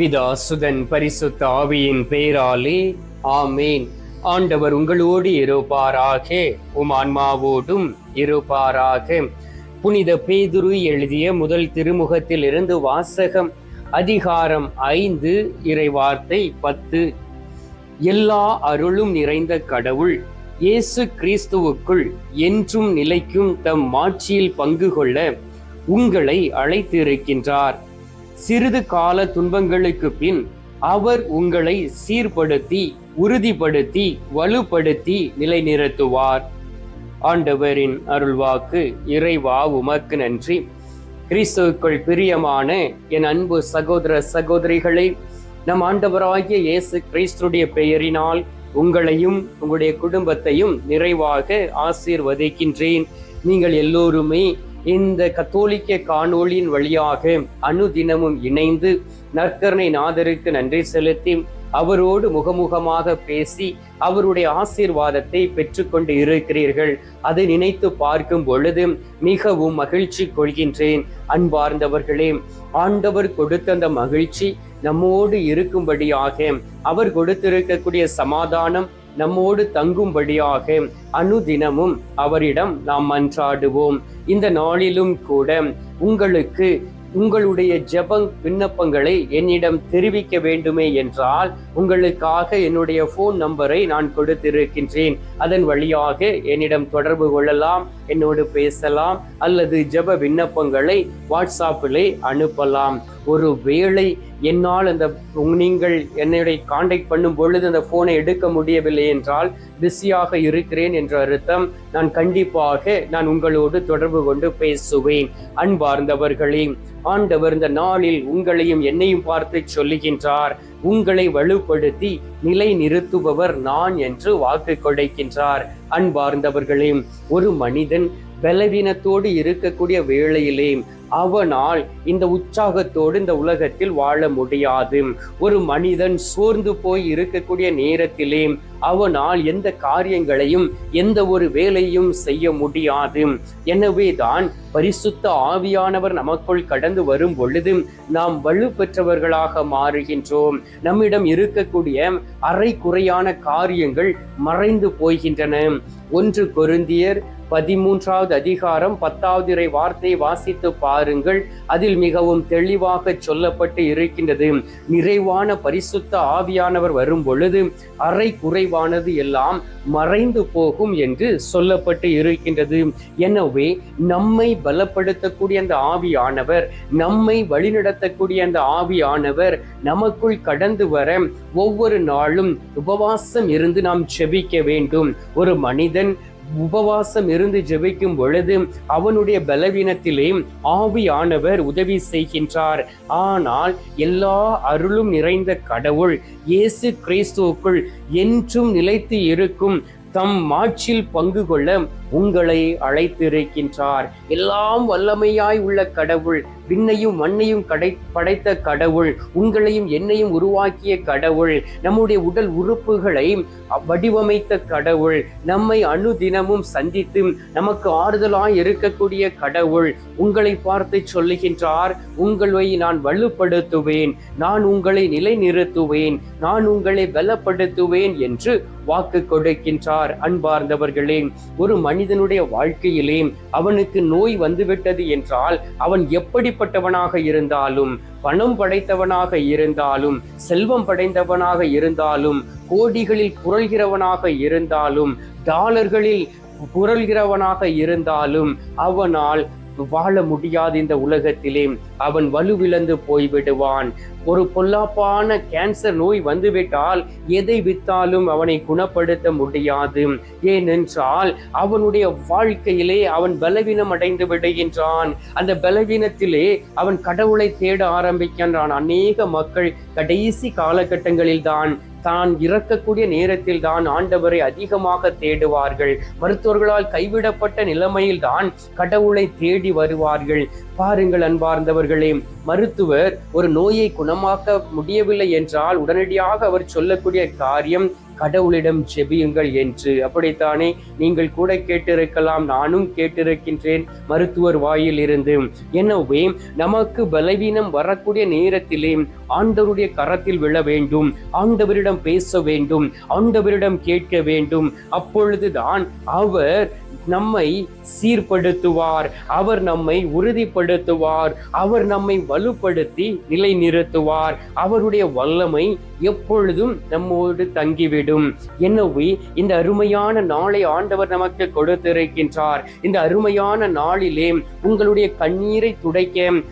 பிதா சுதன் பரிசுத்த ஆவியின் பெயராலே ஆமேன். ஆண்டவர் உங்களோடு இருப்பாராக உம் ஆன்மாவோடும் இருப்பாராக. புனித பேதுரு எழுதிய முதல் திருமுகத்தில் இருந்து வாசகம் அதிகாரம் ஐந்து இறைவார்த்தை பத்து. எல்லா அருளும் நிறைந்த கடவுள் இயேசு கிறிஸ்துவுக்குள் என்றும் நிலைக்கும் தம் மாட்சியில் பங்கு கொள்ள உங்களை அழைத்திருக்கின்றார். சிறிது கால துன்பங்களுக்கு பின் அவர் உங்களை சீர்படுத்தி உறுதிப்படுத்தி வலுப்படுத்தி நிலைநிறுத்துவார். ஆண்டவரின் அருள்வாக்கு இறைவா உமக்கு நன்றி. கிறிஸ்துவுக்குள் பிரியமான என் அன்பு சகோதர சகோதரிகளை நம் ஆண்டவராகிய இயேசு கிறிஸ்துடைய பெயரினால் உங்களையும் உங்களுடைய குடும்பத்தையும் நிறைவாக ஆசீர்வதிக்கின்றேன். நீங்கள் எல்லோருமே இந்த கத்தோலிக்க காணொளியின் வழியாக அனுதினமும் இணைந்து நற்கரணை நாதருக்கு நன்றி செலுத்தி அவரோடு முகமுகமாக பேசி அவருடைய ஆசீர்வாதத்தை பெற்றுக்கொண்டு இருக்கிறீர்கள். அதை நினைத்து பார்க்கும் பொழுது மிகவும் மகிழ்ச்சி கொள்கின்றேன். அன்பார்ந்தவர்களே ஆண்டவர் கொடுத்த அந்த மகிழ்ச்சி நம்மோடு இருக்கும்படியாக அவர் கொடுத்திருக்கக்கூடிய சமாதானம் நம்மோடு தங்கும்படியாக அனுதினமும் அவரிடம் நாம் மன்றாடுவோம். இந்த நாளிலும் கூட உங்களுக்கு உங்களுடைய ஜெபங் விண்ணப்பங்களை என்னிடம் தெரிவிக்க வேண்டுமே என்றால் உங்களுக்காக என்னுடைய ஃபோன் நம்பரை நான் கொடுத்திருக்கின்றேன். அதன் வழியாக என்னிடம் தொடர்பு கொள்ளலாம் என்னோடு பேசலாம் அல்லது ஜெப விண்ணப்பங்களை வாட்ஸ்அப்பிலே அனுப்பலாம். ஒரு வேளை என்னால் அந்த நீங்கள் என்னுடைய காண்டாக்ட் பண்ணும் பொழுது அந்த ஃபோனை எடுக்க முடியவில்லை என்றால் பிஸியாக இருக்கிறேன் என்ற அர்த்தம். நான் கண்டிப்பாக நான் உங்களோடு தொடர்பு கொண்டு பேசுவேன். அன்பார்ந்தவர்களே ஆண்டவர் இந்த நாளில் உங்களையும் என்னையும் பார்த்து சொல்லுகின்றார். உங்களை வலுப்படுத்தி நிலை நிறுத்துபவர் நான் என்று வாக்கு கொடுக்கின்றார். அன்பார்ந்தவர்களே ஒரு மனிதன் பலவீனத்தோடு இருக்கக்கூடிய வேளையிலே அவனால் இந்த உற்சாகத்தோடு இந்த உலகத்தில் வாழ முடியாது. ஒரு மனிதன் சோர்ந்து போய் இருக்கக்கூடிய நேரத்திலே அவனால் எந்த காரியங்களையும் எந்த ஒரு வேலையும் செய்ய முடியாது. எனவே தான் பரிசுத்த ஆவியானவர் நமக்குள் கடந்து வரும் பொழுது நாம் வலு பெற்றவர்களாக மாறுகின்றோம். நம்மிடம் இருக்கக்கூடிய அரை குறையான காரியங்கள் மறைந்து போகின்றன. ஒன்று கொருந்தியர் பதிமூன்றாவது அதிகாரம் பத்தாவது இறை வார்த்தையை வாசித்து பாருங்கள். அதில் மிகவும் தெளிவாக சொல்லப்பட்டு இருக்கின்றது. நிறைவான பரிசுத்த ஆவியானவர் வரும் பொழுது அரை குறைவானது எல்லாம் மறைந்து போகும் என்று சொல்லப்பட்டு இருக்கின்றது. எனவே நம்மை பலப்படுத்தக்கூடிய அந்த ஆவியானவர் நம்மை வழிநடத்தக்கூடிய அந்த ஆவியானவர் நமக்குள் கடந்து வர ஒவ்வொரு நாளும் உபவாசம் இருந்து நாம் செபிக்க வேண்டும். ஒரு மனிதன் உபவாசம் இருந்து ஜெபிக்கும் பொழுது அவனுடைய பலவீனத்திலே ஆவியானவர் உதவி செய்கின்றார். ஆனால் எல்லா அருளும் நிறைந்த கடவுள் இயேசு கிறிஸ்துவுக்குள் என்றும் நிலைத்து இருக்கும் தம் மாட்சில் பங்கு கொள்ள உங்களை அழைத்திருக்கின்றார். எல்லாம் வல்லமையாய் உள்ள கடவுள் விண்ணையும் மண்ணையும் கடை படைத்த கடவுள் உங்களையும் என்னையும் உருவாக்கிய கடவுள் நம்முடைய உடல் உறுப்புகளை வடிவமைத்த கடவுள் நம்மை அணுதினமும் சந்தித்து நமக்கு ஆறுதலாய் இருக்கக்கூடிய கடவுள் உங்களை பார்த்து சொல்லுகின்றார் உங்களை நான் வலுப்படுத்துவேன் நான் உங்களை நிலைநிறுத்துவேன் நான் உங்களை பலப்படுத்துவேன் என்று வாக்கு கொடுக்கின்றார் அன்பார்ந்தவர்களே. ஒரு மனிதனுடைய வாழ்க்கையிலே அவனுக்கு நோய் வந்துவிட்டது என்றால் அவன் எப்படிப்பட்டவனாக இருந்தாலும் பணம் படைத்தவனாக இருந்தாலும் செல்வம் படைந்தவனாக இருந்தாலும் கோடிகளில் புரள்கிறவனாக இருந்தாலும் டாலர்களில் புரள்கிறவனாக இருந்தாலும் அவனால் வாழ முடியாது இந்த உலகத்திலே. அவன் வலுவிழந்து போய்விடுவான். ஒரு பொல்லாப்பான கேன்சர் நோய் வந்துவிட்டால் எதை வித்தாலும் அவனை குணப்படுத்த முடியாது. ஏனென்றால் அவனுடைய வாழ்க்கையிலே அவன் பலவீனம் அடைந்து விடுகின்றான். அந்த பலவீனத்திலே அவன் கடவுளை தேட ஆரம்பிக்கின்றான். அநேக மக்கள் கடைசி காலகட்டங்களில்தான் தான் இறக்கக்கூடிய நேரத்தில் தான் ஆண்டவரை அதிகமாக தேடுவார்கள். மருத்துவர்களால் கைவிடப்பட்ட நிலைமையில் தான் கடவுளை தேடி வருவார்கள். பாருங்கள் அன்பார்ந்தவர்களே மருத்துவர் ஒரு நோயை குணமாக்க முடியவில்லை என்றால் உடனடியாக அவர் சொல்லக்கூடிய காரியம் கடவுளிடம் ஜெபியுங்கள் என்று. அப்படித்தானே? நீங்கள் கூட கேட்டிருக்கலாம் நானும் கேட்டிருக்கின்றேன் மருத்துவர் வாயில் இருந்து. எனவே நமக்கு பலவீனம் வரக்கூடிய நேரத்திலே ஆண்டவருடைய கரத்தில் விழ வேண்டும் ஆண்டவரிடம் பேச வேண்டும் ஆண்டவரிடம் கேட்க வேண்டும். அப்பொழுதுதான் அவர் நம்மை சீர்படுத்துவார். அவர் நம்மை உறுதிப்படுத்துவார். அவர் நம்மை வலுப்படுத்தி நிலைநிறுத்துவார். அவருடைய வல்லமை எப்பொழுதும் நம்மோடு தங்கிவிடும். எனவே இந்த அருமையான நாளை ஆண்டவர் நமக்கு கொடுத்திருக்கின்றார். இந்த அருமையான நாளிலே உங்களுடைய கண்ணீரை துடைக்க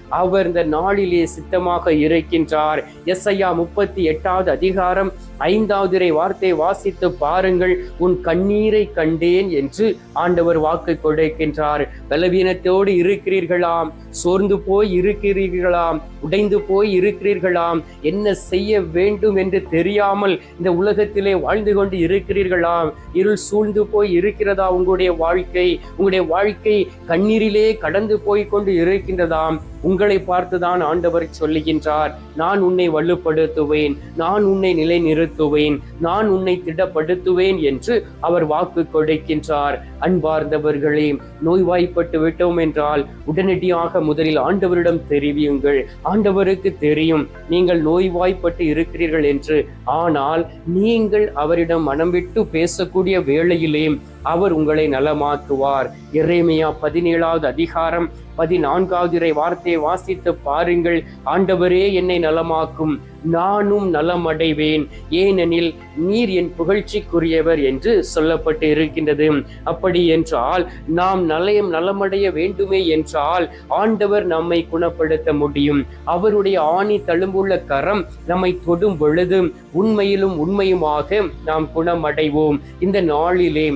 அவர் இந்த நாளிலே சித்தமாக இருக்கின்றார். எஸ்ஐயா முப்பத்தி எட்டாவது அதிகாரம் ஐந்தாவது வார்த்தை வாசித்து பாருங்கள். உன் கண்ணீரை கண்டேன் என்று ஆண்டவர் வாக்கு கொடுக்கின்றார். பலவீனத்தோடு இருக்கிறீர்களாம். சோர்ந்து போய் இருக்கிறீர்களாம் உடைந்து போய் இருக்கிறீர்களாம் என்ன செய்ய வேண்டும் என்று தெரியாமல் இந்த உலகத்திலே வாழ்ந்து கொண்டு இருக்கிறீர்களாம்? இருள் சூழ்ந்து போய் இருக்கிறதா உங்களுடைய வாழ்க்கை? உங்களுடைய வாழ்க்கை கண்ணீரிலே கடந்து போய் கொண்டு இருக்கின்றதாம். உங்களை பார்த்துதான் ஆண்டவர் சொல்லுகின்றார் நான் உன்னை வலுப்படுத்துவேன் நான் உன்னை நிலைநிறுத்துவேன் நான் உன்னை திடப்படுத்துவேன் என்று அவர் வாக்கு கொடுக்கின்றார். அன்பார்ந்தவர்களே நோய்வாய்ப்பட்டு விட்டோம் என்றால் உடனடியாக முதலில் ஆண்டவரிடம் தெரிவியுங்கள். ஆண்டவருக்கு தெரியும். நீங்கள் நோய்வாய்ப்பட்டு இருக்கிறீர்கள் என்று. ஆனால் நீங்கள் அவரிடம் மனம் விட்டு பேசக்கூடிய வேளையிலே அவர் உங்களை நலமாக்குவார். இறைமையா பதினேழாவது அதிகாரம் பதினான்காவது இறை வார்த்தையை வாசித்து பாருங்கள். ஆண்டவரே என்னை நலமாக்கும் நானும் நலமடைவேன். ஏனெனில் நீர் என் புகழ்ச்சிக்குரியவர் என்று சொல்லப்பட்டு இருக்கின்றது அப்படி என்றால் நாம் நலயம் நலமடைய வேண்டுமே என்றால் ஆண்டவர் நம்மை குணப்படுத்த முடியும். அவருடைய ஆணி தழும்புள்ள கரம் நம்மை தொடும் பொழுது உண்மையிலும் உண்மையுமாக நாம் குணமடைவோம். இந்த நாளிலே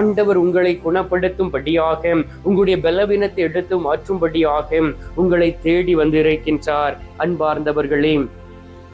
ஆண்டவர் உங்களை குணப்படுத்தும்படியாக உங்களுடைய பலவீனத்தை எடுத்து மாற்றும்படியாக உங்களை தேடி வந்திருக்கின்றார். அன்பார்ந்தவர்களே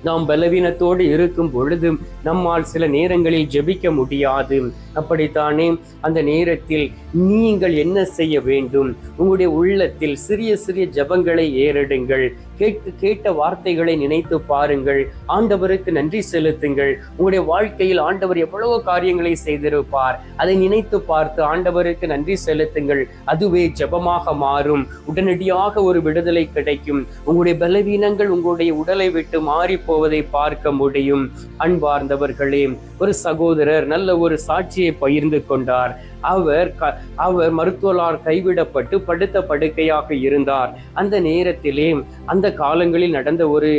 நாம் பலவீனத்தோடு இருக்கும் பொழுது நம்மால் சில நேரங்களில் ஜெபிக்க முடியாது. அப்படித்தானே? அந்த நேரத்தில் நீங்கள் என்ன செய்ய வேண்டும்? உங்களுடைய உள்ளத்தில் சிறிய சிறிய ஜெபங்களை ஏறிடுங்கள். கேட்க கேட்ட வார்த்தைகளை நினைத்து பாருங்கள். ஆண்டவருக்கு நன்றி செலுத்துங்கள். உங்களுடைய வாழ்க்கையில் ஆண்டவர் எவ்வளவோ காரியங்களை செய்திருப்பார். அதை நினைத்து பார்த்து ஆண்டவருக்கு நன்றி செலுத்துங்கள். அதுவே ஜெபமாக மாறும். உடனடியாக ஒரு விடுதலை கிடைக்கும். உங்களுடைய பலவீனங்கள் உங்களுடைய உடலை விட்டு மாறி போவதை பார்க்க முடியும். அன்பார்ந்தவர்களே ஒரு சகோதரர் நல்ல ஒரு சாட்சியை பகிர்ந்து கொண்டார். அவர் க- அவர் மருத்துவரால் கைவிடப்பட்டு படுத்த படுக்கையாக இருந்தார். அந்த நேரத்திலே அந்த காலங்களில் நடந்த ஒரு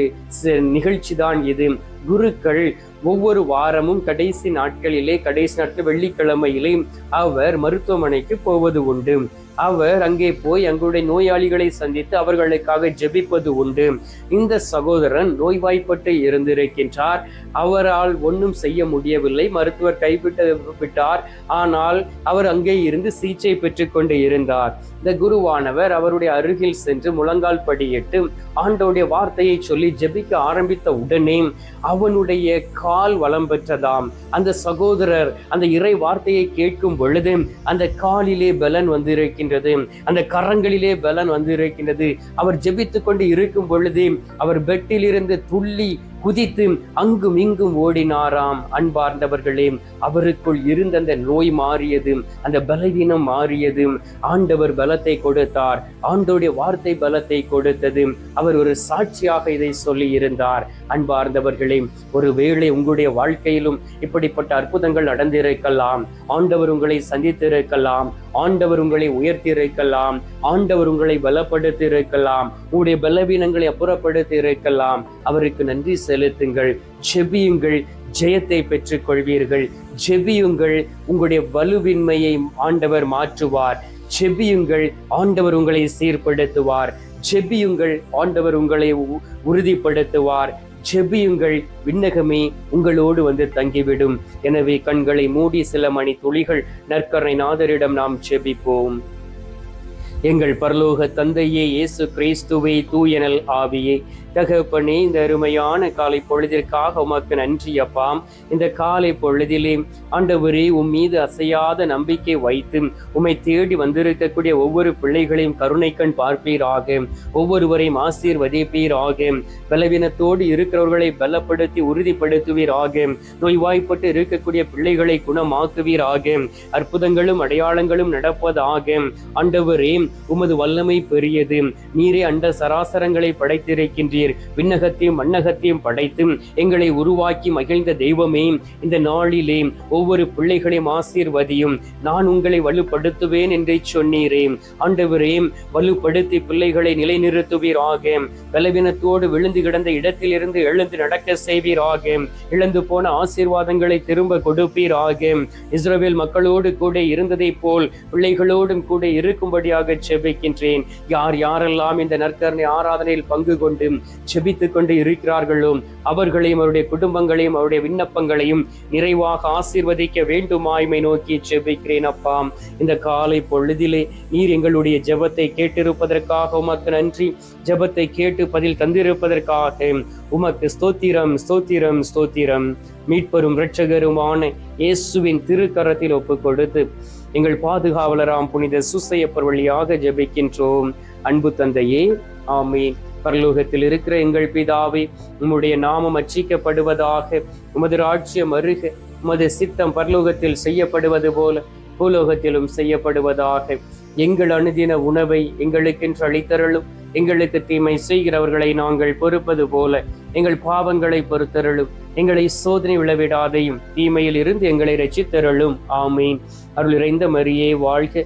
நிகழ்ச்சி தான் இது. குருக்கள் ஒவ்வொரு வாரமும் கடைசி நாட்களிலே கடைசி நாட்கள் வெள்ளிக்கிழமையிலே அவர் மருத்துவமனைக்கு போவது உண்டு. அவர் அங்கே போய் அங்குடைய நோயாளிகளை சந்தித்து அவர்களுக்காக ஜெபிப்பது உண்டு. இந்த சகோதரன் நோய்வாய்ப்பட்டு இருந்திருக்கின்றார். அவரால் ஒன்றும் செய்ய முடியவில்லை. மருத்துவர் கைவிட்டு விட்டார். ஆனால் அவர் அங்கே இருந்து சிகிச்சை பெற்றுக்கொண்டு இருந்தார். இந்த குருவானவர் அவருடைய அருகில் சென்று முழங்கால் படியிட்டு ஆண்டோடைய வார்த்தையை சொல்லி ஜெபிக்க ஆரம்பித்த உடனே அவனுடைய கால் வளம் பெற்றதாம். அந்த சகோதரர் அந்த இறை வார்த்தையை கேட்கும் பொழுது அந்த காலிலே பலன் இருக்கின்றது. அந்த கரங்களிலே பலன் வந்து இருக்கின்றது அவர் ஜெபித்து கொண்டு இருக்கும் பொழுது அவர் பெட்டிலிருந்து துள்ளி குதித்து அங்கும் இங்கும் ஓடினாராம் அன்பார்ந்தவர்களே. அவருக்குள் இருந்த அந்த நோய் மாறியது அந்த பலவீனம் மாறியது. ஆண்டவர் பலத்தை கொடுத்தார். ஆண்டோடைய வார்த்தை பலத்தை கொடுத்தது. அவர் ஒரு சாட்சியாக இதை சொல்லி இருந்தார் அன்பார்ந்தவர்களே ஒருவேளை உங்களுடைய வாழ்க்கையிலும் இப்படிப்பட்ட அற்புதங்கள் நடந்திருக்கலாம். ஆண்டவர் உங்களை சந்தித்திருக்கலாம். ஆண்டவர் உங்களை உயர்த்தி இருக்கலாம் ஆண்டவர் உங்களை பலப்படுத்தி இருக்கலாம் உங்களுடைய பலவீனங்களை அப்புறப்படுத்தி இருக்கலாம் அவருக்கு நன்றி செலுத்துங்கள். செபியுங்கள் ஜெயத்தை பெற்றுக் கொள்வீர்கள் ஜெபியுங்கள். உங்களுடைய வலுவின்மையை ஆண்டவர் மாற்றுவார். செபியுங்கள் ஆண்டவர் உங்களை சீர்படுத்துவார். செபியுங்கள் ஆண்டவர் உங்களை உ- உறுதிப்படுத்துவார். ஜெபியுங்கள் விண்ணகமே உங்களோடு வந்து தங்கிவிடும். எனவே கண்களை மூடி சில மணி துளிகள் நற்கரை நாதரிடம் நாம் ஜெபிப்போம் எங்கள் பரலோக தந்தையே இயேசு கிறிஸ்துவே தூயனல் ஆவியே. தகப்பனே இந்த அருமையான காலை பொழுதிற்காக உமக்கு நன்றி அப்பாம் இந்த காலை பொழுதிலே ஆண்டவரே உம் மீது அசையாத நம்பிக்கை வைத்து உம்மை தேடி வந்திருக்கக்கூடிய ஒவ்வொரு பிள்ளைகளையும் கருணை கண் பார்ப்பீராக. ஒவ்வொருவரையும் ஆசீர்வதிப்பீராக. பலவீனத்தோடு இருக்கிறவர்களை பலப்படுத்தி உறுதிப்படுத்துவீராக. நோய்வாய்ப்பட்டு இருக்கக்கூடிய பிள்ளைகளை குணமாக்குவீராக. அற்புதங்களும் அடையாளங்களும் நடப்பதாக ஆண்டவரே உமது வல்லமை பெரியது. நீரே அண்ட சராசரங்களை படைத்திருக்கின்றீர். விண்ணகத்தையும் மண்ணகத்தையும் படைத்து எங்களை உருவாக்கி மகிழ்ந்த தெய்வமே இந்த நாளிலே ஒவ்வொரு பிள்ளைகளையும் ஆசீர்வதியும். நான் உங்களை வலுப்படுத்துவேன் என்றே சொன்னீரே. ஆண்டவரே வலுப்படுத்தி பிள்ளைகளை நிலைநிறுத்துவீராக. பலவீனத்தோடு விழுந்து கிடந்த இடத்திலிருந்து எழுந்து நடக்க செய்வீராக. இழந்து போன ஆசீர்வாதங்களை திரும்ப கொடுப்பீராக. இஸ்ரேல் மக்களோடு கூட இருந்ததை போல் பிள்ளைகளோடும் கூட இருக்கும்படியாக செபிக்கின்றேன். யார் யாரெல்லாம் இந்த நற்கரணை ஆராதனையில் பங்கு கொண்டு செபித்துக் கொண்டு இருக்கிறார்களோ அவர்களையும் அவருடைய குடும்பங்களையும் அவருடைய விண்ணப்பங்களையும் நிறைவாக ஆசீர்வதிக்க வேண்டுமாய்மை நோக்கி செபிக்கிறேன் அப்பா. இந்த காலை பொழுதிலே நீர் எங்களுடைய ஜெபத்தை கேட்டிருப்பதற்காக உமக்கு நன்றி. ஜெபத்தை கேட்டு பதில் தந்திருப்பதற்காக உமக்கு ஸ்தோத்திரம் ஸ்தோத்திரம் ஸ்தோத்திரம். மீட்பரும் இரட்சகருமான இயேசுவின் திருக்கரத்தில் ஒப்புக் கொடுத்து எங்கள் பாதுகாவலராம் புனித சுசையப்பர் வழியாக ஜெபிக்கின்றோம். அன்பு தந்தையே ஆமீன். பரலோகத்தில் இருக்கிற எங்கள் பிதாவே உம்முடைய நாமம் அச்சிக்கப்படுவதாக உமது ராஜ்யம் அருக உமது சித்தம் பரலோகத்தில் செய்யப்படுவது போல பூலோகத்திலும் செய்யப்படுவதாக. எங்கள் அணுதின உணவை எங்களுக்கென்று அளித்தருளும். எங்களுக்கு தீமை செய்கிறவர்களை நாங்கள் பொறுப்பது போல எங்கள் பாவங்களை பொறுத்தருளும். எங்களை சோதனை விளைவிடாதையும் தீமையில் இருந்து எங்களை ரசித்தருளும் ஆமீன். அருள் இறைந்த மரியே வாழ்க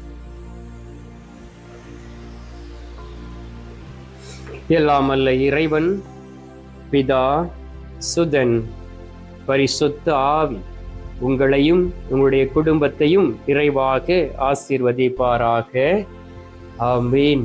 எல்லாமல்ல இறைவன் பிதா சுதன் பரிசுத்த ஆவி. உங்களையும் உங்களுடைய குடும்பத்தையும் இறைவாக ஆசீர்வதிப்பாராக. ஆமீன்.